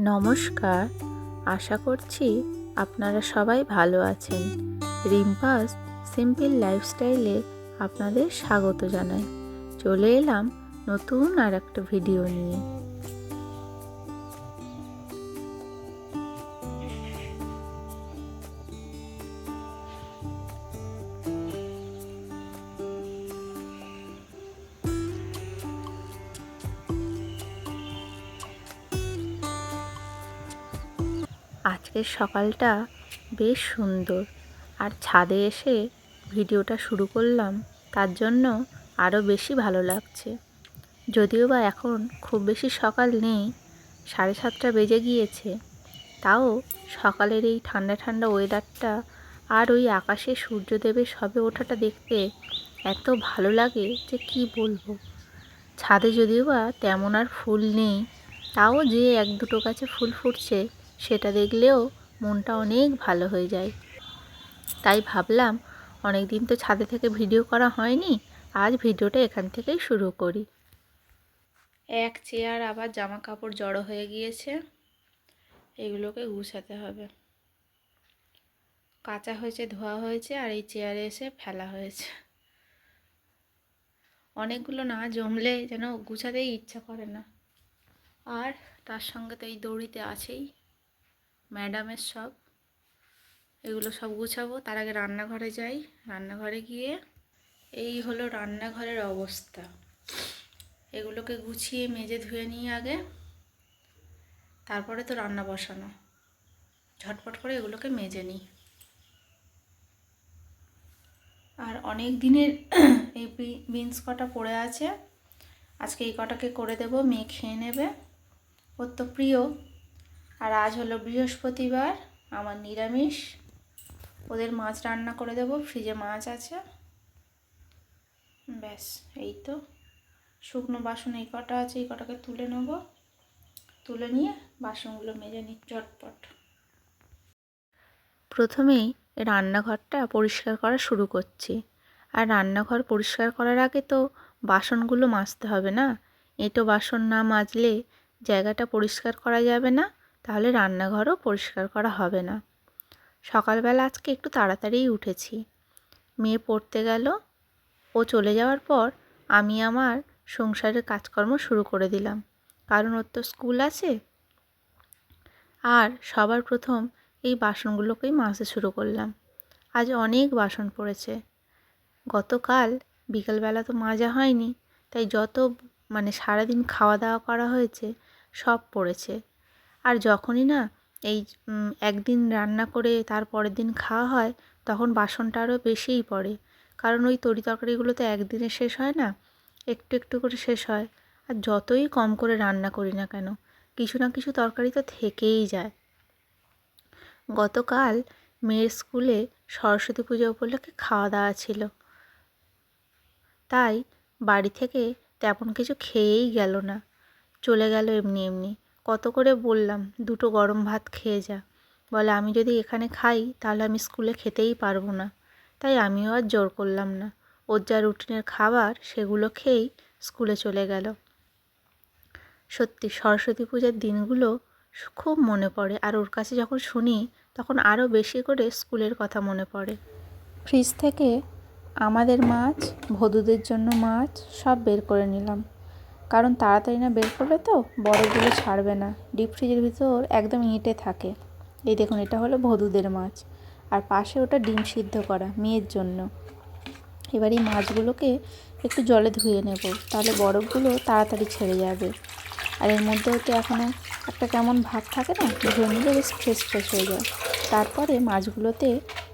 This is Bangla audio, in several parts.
নমস্কার। আশা করছি আপনারা সবাই ভালো আছেন। রিম্পাস সিম্পল লাইফস্টাইলে আপনাদের স্বাগত জানাই। চলে এলাম নতুন আর একটা ভিডিও নিয়ে। আজকের সকালটা বেশ সুন্দর। আর ছাদে এসে ভিডিওটা শুরু করলাম, তার জন্য আরও বেশি ভালো লাগছে। যদিও বা এখন খুব বেশি সকাল নেই, সাড়ে সাতটা বেজে গিয়েছে, তাও সকালের এই ঠান্ডা ঠান্ডা ওয়েদারটা আর ওই আকাশে সূর্যদেবের সবে ওঠাটা দেখতে এত ভালো লাগে যে কি বলব। ছাদে যদিও বা তেমন আর ফুল নেই, তাও যে এক দুটো গাছে ফুল ফুটছে সেটা দেখলেও মনটা অনেক ভালো হয়ে যায়। তাই ভাবলাম অনেক দিন তো ছাদে থেকে ভিডিও করা হয়নি, আজ ভিডিওটা এখান থেকেই শুরু করি। এক চেয়ার আবার জামা কাপড় জড়ো হয়ে গিয়েছে, এগুলোকে গুছাতে হবে। কাঁচা হয়েছে, ধোয়া হয়েছে, আর এই চেয়ারে এসে ফেলা হয়েছে। অনেকগুলো না জমলে যেন গুছাতেই ইচ্ছা করে না। আর তার সঙ্গে তো এই দড়িতে আছেই। ম্যাডামের সব। এগুলো সব গুছাবো। তার আগে রান্নাঘরে যাই। রান্নাঘরে গিয়ে এই হলো রান্নাঘরের অবস্থা। এগুলোকে গুছিয়ে, মেজে, ধুয়ে নিয়ে আগে। তারপরে তো রান্না বসানো। ঝটপট করে এগুলোকে মেজে নিই। আর অনেক দিনের এই বিনস কটা পড়ে আছে। আজকে এই কটাকে করে দেব। মেয়ে খেয়ে নেবে। ওর তো প্রিয়। আর আজ হলো বৃহস্পতিবার, আমার নিরামিষ। ওদের মাছ রান্না করে দেবো, ফ্রিজে মাছ আছে। ব্যাস, এই তো। শুকনো বাসন এই কটা আছে, এই কটাকে তুলে নেব। তুলে নিয়ে বাসনগুলো মেজে নিই চটপট প্রথমেই রান্নাঘরটা পরিষ্কার করা শুরু করছি। আর রান্নাঘর পরিষ্কার করার আগে তো বাসনগুলো মাজতে হবে না? এঁটো বাসন না মাজলে জায়গাটা পরিষ্কার করা যাবে না? তাহলে রান্নাঘরও পরিষ্কার করা হবে না। সকালবেলা আজকে একটু তাড়াতাড়িই উঠেছি। মেয়ে পড়তে গেল। ও চলে যাওয়ার পর আমি আমার সংসারের কাজকর্ম শুরু করে দিলাম। কারণ ওর তো স্কুল আছে। আর সবার প্রথম এই বাসনগুলোকেই মাজতে শুরু করলাম। আজ অনেক বাসন পড়েছে। গতকাল বিকেলবেলা তো মাজা হয়নি, তাই যত মানে সারাদিন খাওয়া দাওয়া করা হয়েছে সব পড়েছে। আর যখনই না এই একদিন রান্না করে তার পরের দিন খাওয়া হয়, তখন বাসনটা আরও বেশিই পড়ে। কারণ ওই তরি তরকারিগুলো তো একদিনে শেষ হয় না, একটু একটু করে শেষ হয়। আর যতই কম করে রান্না করি না কেন, কিছু না কিছু তরকারি তো থেকেই যায়। গতকাল মেয়ের স্কুলে সরস্বতী পুজো উপলক্ষে খাওয়া দাওয়া ছিল। তাই বাড়ি থেকে তেমন কিছু খেয়েই গেল না। চলে গেল এমনি এমনি। কত করে বললাম, দুটো গরম ভাত খেয়ে যা। বলে, আমি যদি এখানে খাই, তাহলে আমি স্কুলে খেতেই পারব না। তাই আমিও আর জোর করলাম না। ওর যা রুটিনের খাবার, সেগুলো খেয়েই স্কুলে চলে গেল। সত্যি, সরস্বতী পূজার দিনগুলো খুব মনে পড়ে। আর ওর কাছে যখন শুনি, তখন আরও বেশি করে স্কুলের কথা মনে পড়ে। ফ্রিজ থেকে আমাদের মাছ ভদুদের জন্য মাছ, সব বের করে নিলাম। কারণ তাড়াতাড়ি না বের করলে তো বড়গুলো ছাড়বে না। ডিপ ফ্রিজের ভিতর একদম ইঁটে থাকে। এই দেখুন, এটা হলো ভদুদের মাছ। আর পাশে ওটা ডিম সিদ্ধ করা, মেয়ের জন্য। এবার এই মাছগুলোকে একটু জলে ধুয়ে নেব, তাহলে বরফগুলো তাড়াতাড়ি ছেড়ে যাবে। আর এর মধ্যেও তো এখনও একটা কেমন ভাব থাকে না, ধুয়ে নিলে বেশ ফ্রেশ ফ্রেশ হয়ে যায়। তারপরে মাছগুলোতে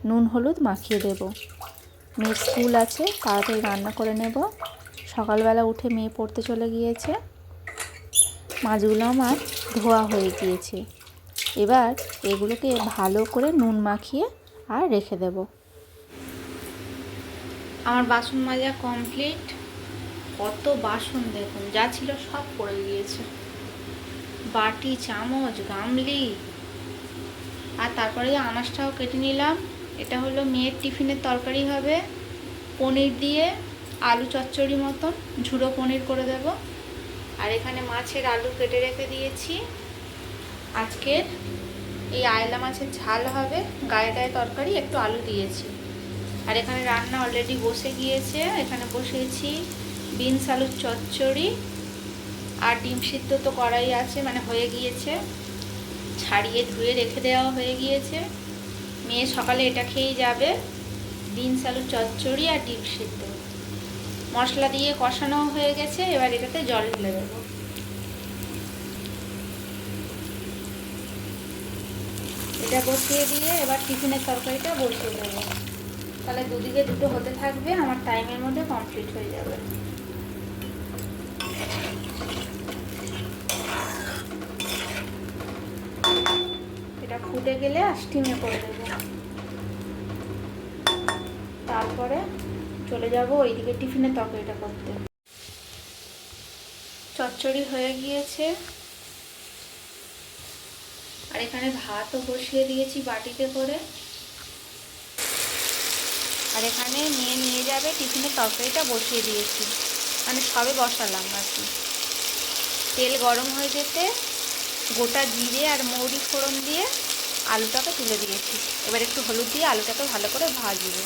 নুন হলুদ মাখিয়ে দেব। মেয়ের স্কুল আছে, তাড়াতাড়ি রান্না করে নেব। সকালবেলা উঠে মেয়ে পড়তে চলে গিয়েছে। মাছগুলো আমার ধোয়া হয়ে গিয়েছে। এবার এগুলোকে ভালো করে নুন মাখিয়ে আর রেখে দেব। আমার বাসন মাজা কমপ্লিট। কত বাসন দেখুন, যা ছিল সব পড়ে গিয়েছে। বাটি, চামচ, গামলি। আর তারপরে যে আনাজটাও কেটে নিলাম, এটা হলো মেয়ের টিফিনের তরকারি হবে। পনির দিয়ে আলু চচ্চড়ি মতন, ঝুড়ো পনির করে দেব। আর এখানে মাছের আলু কেটে রেখে দিয়েছি। আজকের এই আয়লা মাছের ঝাল হবে। গায়ে গায়ে তরকারি, একটু আলু দিয়েছি। আর এখানে রান্না অলরেডি বসে গিয়েছে। এখানে বসিয়েছি বিনস আলুর চচ্চড়ি। আর ডিম সিদ্ধ তো করাই আছে মানে হয়ে গিয়েছে। ছাড়িয়ে ধুয়ে রেখে দেওয়া হয়ে গিয়েছে। মেয়ে সকালে এটা খেয়েই যাবে। বিনস আলুর চচ্চড়ি আর ডিম সিদ্ধ। মশলা দিয়ে কষানো হয়ে গেছে, এবার এটাতে জল ঢেলে দেবো। এটা বসিয়ে দিয়ে এবার টিফিনের তরকারিটা বসিয়ে দেবো। তাহলে দুদিকে দুটো হতে থাকবে, আমার টাইমের মধ্যে কমপ্লিট হয়ে যাবে। এটা ফুটে গেলে আর স্টিমে করে দেবো। তারপরে চলে যাব, ওইদিকে টিফিনের তরকারিটা করতে। চচ্চড়ি হয়ে গিয়েছে। আর এখানে ভাতও বসিয়ে দিয়েছি বাটিতে করে। আর এখানে নিয়ে নিয়ে যাবে টিফিনের তরকারিটা বসিয়ে দিয়েছি। মানে সবে বসালাম আর কি। তেল গরম হয়ে যেতে গোটা জিরে আর মৌরি ফোড়ন দিয়ে আলুটাকে তুলে দিয়েছি। এবার একটু হলুদ দিয়ে আলুটাকে ভালো করে ভাজবো।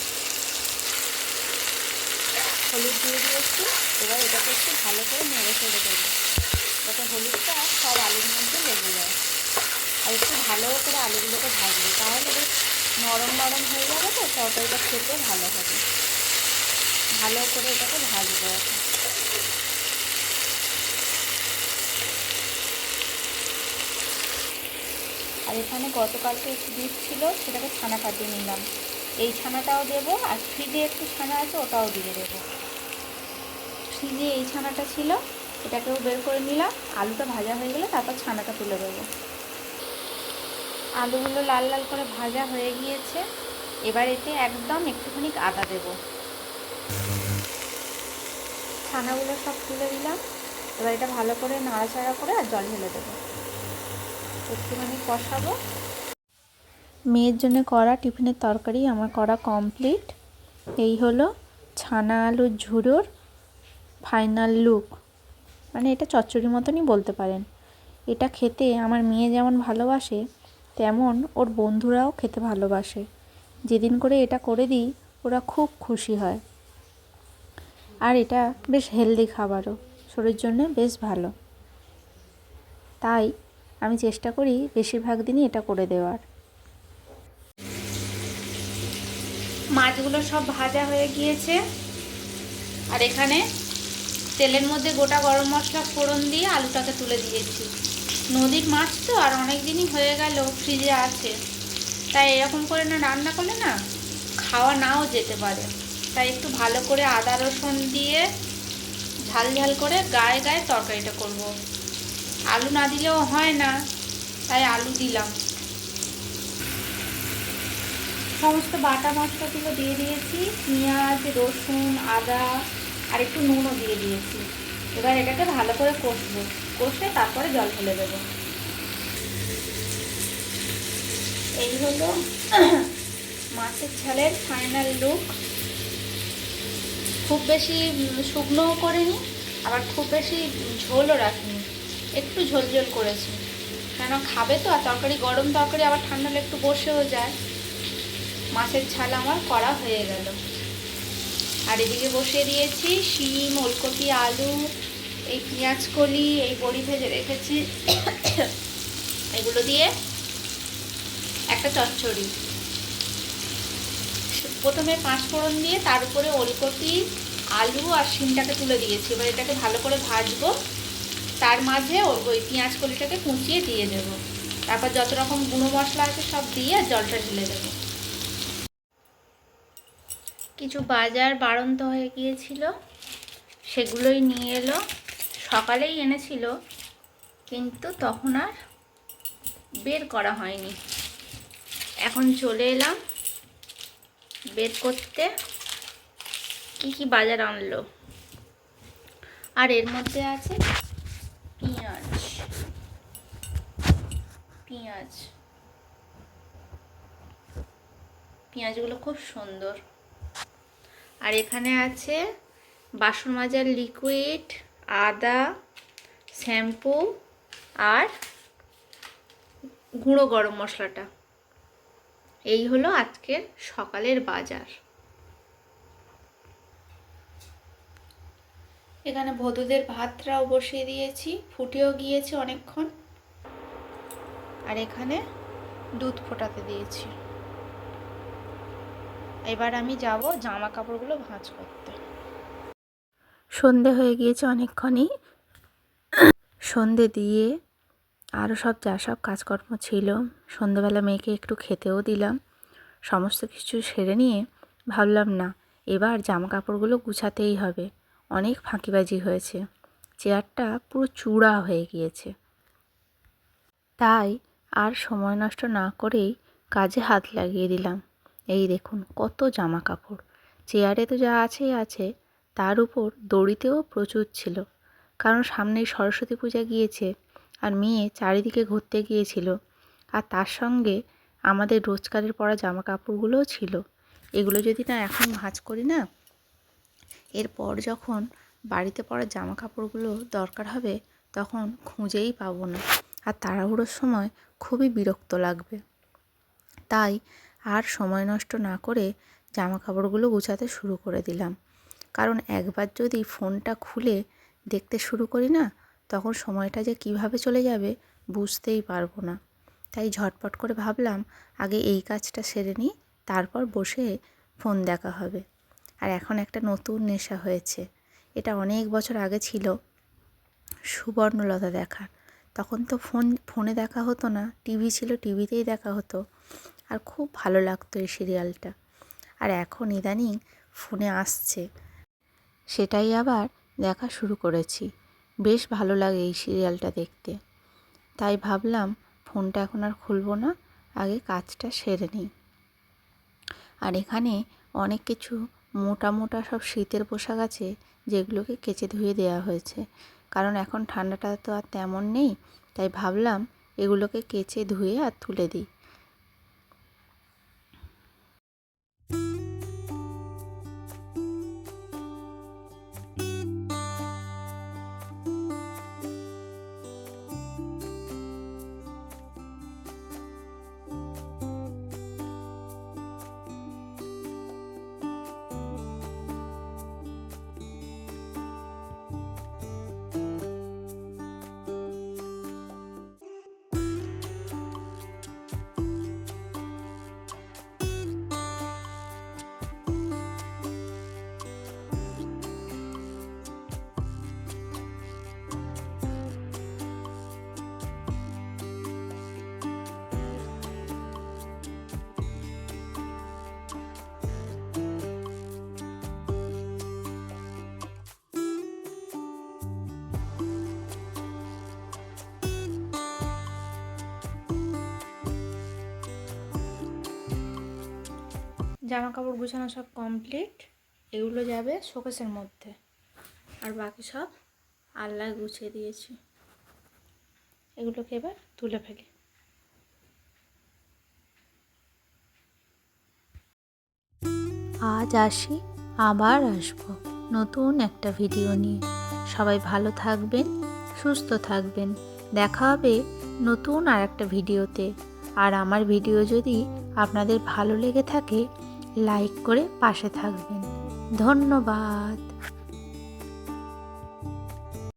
হলুদ দিয়ে দিয়েছি। এবার এটাকে একটু ভালো করে নেড়ে ফেড়ে দেবো। যাতে হলুদটা সব আলুর মধ্যে লেগে যায়। আর একটু ভালো করে আলুগুলোকে ভাজবো। তাহলে বেশ নরম নরম হয়ে যাবে তো, তরকারিটা খেতে ভালো হবে। ভালো করে এটাকে ভাজবো আর এখানে গতকালকে একটু দুধ ছিল, সেটাকে ছানা কাটিয়ে নিলাম। এই ছানাটাও দেবো, আর ফ্রিজে একটু ছানা আছে, ওটাও দিয়ে দেবো। ফ্রিজে এই ছানাটা ছিল, এটাকেও বের করে নিলাম। আলুটা ভাজা হয়ে গেলে তারপর ছানাটা তুলে দেবো। আলুগুলো লাল লাল করে ভাজা হয়ে গিয়েছে। এবার এতে একদম একটুখানি আদা দেব। ছানাগুলো সব তুলে দিলাম। এবার এটা ভালো করে নাড়াচাড়া করে আর জল ঢেলে দেবো। একটুখানি কষাবো। মেয়ের জন্য করা টিফিনের তরকারি, আমার করা কমপ্লিট এই হলো ছানা আলুর ঝুড়োর ফাইনাল লুক। মানে এটা চচ্চড়ি মতনই বলতে পারেন। এটা খেতে আমার মেয়ে যেমন ভালোবাসে, তেমন ওর বন্ধুরাও খেতে ভালোবাসে। যেদিন করে এটা করে দিই, ওরা খুব খুশি হয়। আর এটা বেশ হেলদি খাবারও, শরীরের জন্য বেশ ভালো। তাই আমি চেষ্টা করি বেশিরভাগ দিনই এটা করে দেওয়ার। মাছগুলো সব ভাজা হয়ে গিয়েছে। আর এখানে তেলের মধ্যে গোটা গরম মশলা ফোড়ন দিয়ে আলুটাকে তুলে দিয়েছি। নদীর মাছ তো আর অনেক দিনই হয়ে গেল, ফ্রিজে আছে। তাই এরকম করে না রান্না করলে না খাওয়া নাও যেতে পারে। তাই একটু ভালো করে আদা, রসুন দিয়ে ঝাল ঝাল করে গায়ে গায়ে তরকারিটা করব। আলু না দিলেও হয় না, তাই আলু দিলাম। সমস্ত বাটা মশলাগুলো দিয়ে দিয়েছি, পেঁয়াজ, রসুন, আদা আর একটু নুনও দিয়ে দিয়েছি। এবার এটাকে ভালো করে কষবো। কষে তারপরে জল ফেলে দেবো। এই হলো মাছের ঝালের ফাইনাল লুক খুব বেশি শুকনোও করিনি, আবার খুব বেশি ঝোলও রাখিনি। একটু ঝোল ঝোল করেছি। কেন খাবে তো, আর তরকারি গরম তরকারি আবার ঠান্ডা একটু বসেও যায়। মাছের ঝাল আমার করা হয়ে গেল। আর এদিকে বসিয়ে দিয়েছি শিম, ওলকপি, আলু, এই পেঁয়াজ কলি, এই বড়ি ভেজে রেখেছি। এগুলো দিয়ে একটা চচ্চড়ি। প্রথমে পাঁচ ফোড়ন দিয়ে তার উপরে ওলকপি, আলু আর শিমটাকে তুলে দিয়েছি। এবার এটাকে ভালো করে ভাজবো। তার মাঝে ওই পেঁয়াজ কলিটাকে কুচিয়ে দিয়ে দেব। তারপর যত রকম গুঁড়ো মশলা আছে সব দিয়ে জলটা ঢেলে দেবো। কিছু বাজার বাড়ন্ত হয়ে গিয়েছিল, সেগুলোই নিয়ে এলো। সকালেই এনেছিল, কিন্তু তখন আর বের করা হয়নি। এখন চলে এলাম বের করতে, কি কি বাজার আনলো। আর এর মধ্যে আছে পেঁয়াজ পেঁয়াজ। পেঁয়াজগুলো খুব সুন্দর। আর এখানে আছে বাসন মাজার লিকুইড আদা শ্যাম্পু আর গুঁড়ো গরম মশলাটা। এই হলো আজকের সকালের বাজার। এখানে ভদুদের ভাতটাও বসিয়ে দিয়েছি, ফুটেও গিয়েছে অনেকক্ষণ। আর এখানে দুধ ফোটাতে দিয়েছি। এবার আমি যাব জামা কাপড়গুলো ভাঁজ করতে। সন্ধে হয়ে গিয়েছে অনেকক্ষণই। সন্ধে দিয়ে আরও সব যা সব কাজকর্ম ছিল, সন্ধেবেলা মেয়েকে একটু খেতেও দিলাম। সমস্ত কিছু সেরে নিয়ে ভাবলাম, না, এবার জামা কাপড়গুলো গুছাতেই হবে। অনেক ফাঁকিবাজি হয়েছে। চেয়ারটা পুরো চূড়া হয়ে গিয়েছে। তাই আর সময় নষ্ট না করেই কাজে হাত লাগিয়ে দিলাম। এই দেখুন, কত জামা কাপড় চেয়ারে তো যা আছেই আছে। তার উপর দড়িতেও প্রচুর ছিল। কারণ সামনেই সরস্বতী পূজা গিয়েছে আর মেয়ে চারিদিকে ঘুরতে গিয়েছিল। আর তার সঙ্গে আমাদের রোজকারের পরা জামা কাপড়গুলোও ছিল। এগুলো যদি না এখন ভাঁজ করি না, এরপর যখন বাড়িতে পরা জামা কাপড়গুলো দরকার হবে, তখন খুঁজেই পাবো না। আর তাড়াহুড়োর সময় খুবই বিরক্ত লাগবে। তাই আর সময় নষ্ট না করে জামা কাপড়গুলো গুছাতে শুরু করে দিলাম। কারণ একবার যদি ফোনটা খুলে দেখতে শুরু করি না, তখন সময়টা যে কীভাবে চলে যাবে বুঝতেই পারব না। তাই ঝটপট করে ভাবলাম আগে এই কাজটা সেরে নিই, তারপর বসে ফোন দেখা হবে। আর এখন একটা নতুন নেশা হয়েছে। এটা অনেক বছর আগে ছিল সুবর্ণলতা দেখার তখন তো ফোন, ফোনে দেখা হতো না, টিভি ছিল, টিভিতেই দেখা হতো। আর খুব ভালো লাগতো এই সিরিয়ালটা। আর এখন ইদানিং ফোনে আসছে। সেটাই আবার দেখা শুরু করেছি। বেশ ভালো লাগে এই সিরিয়ালটা দেখতে। তাই ভাবলাম ফোনটা এখন আর খুলবো না, আগে কাজটা সেরে নিই। আর এখানে অনেক কিছু মোটা মোটা সব শীতের পোশাক আছে যেগুলোকে কেচে ধুয়ে দেওয়া হয়েছে। কারণ এখন ঠান্ডাটা তো আর তেমন নেই, তাই ভাবলাম এগুলোকে কেচে ধুয়ে আর তুলে দিই। জামা কাপড় গুছানো সব কমপ্লিট এগুলো যাবে শোকেসের মধ্যে। আর বাকি সব আল্লাহ গুছিয়ে দিয়েছি। এগুলোকে এবার তুলে ফেলি। আজ আসি, আবার আসব নতুন একটা ভিডিও নিয়ে। সবাই ভালো থাকবেন, সুস্থ থাকবেন। দেখা হবে নতুন আর একটা ভিডিওতে আর আমার ভিডিও যদি আপনাদের ভালো লেগে থাকে লাইক করে পাশে থাকবেন। ধন্যবাদ।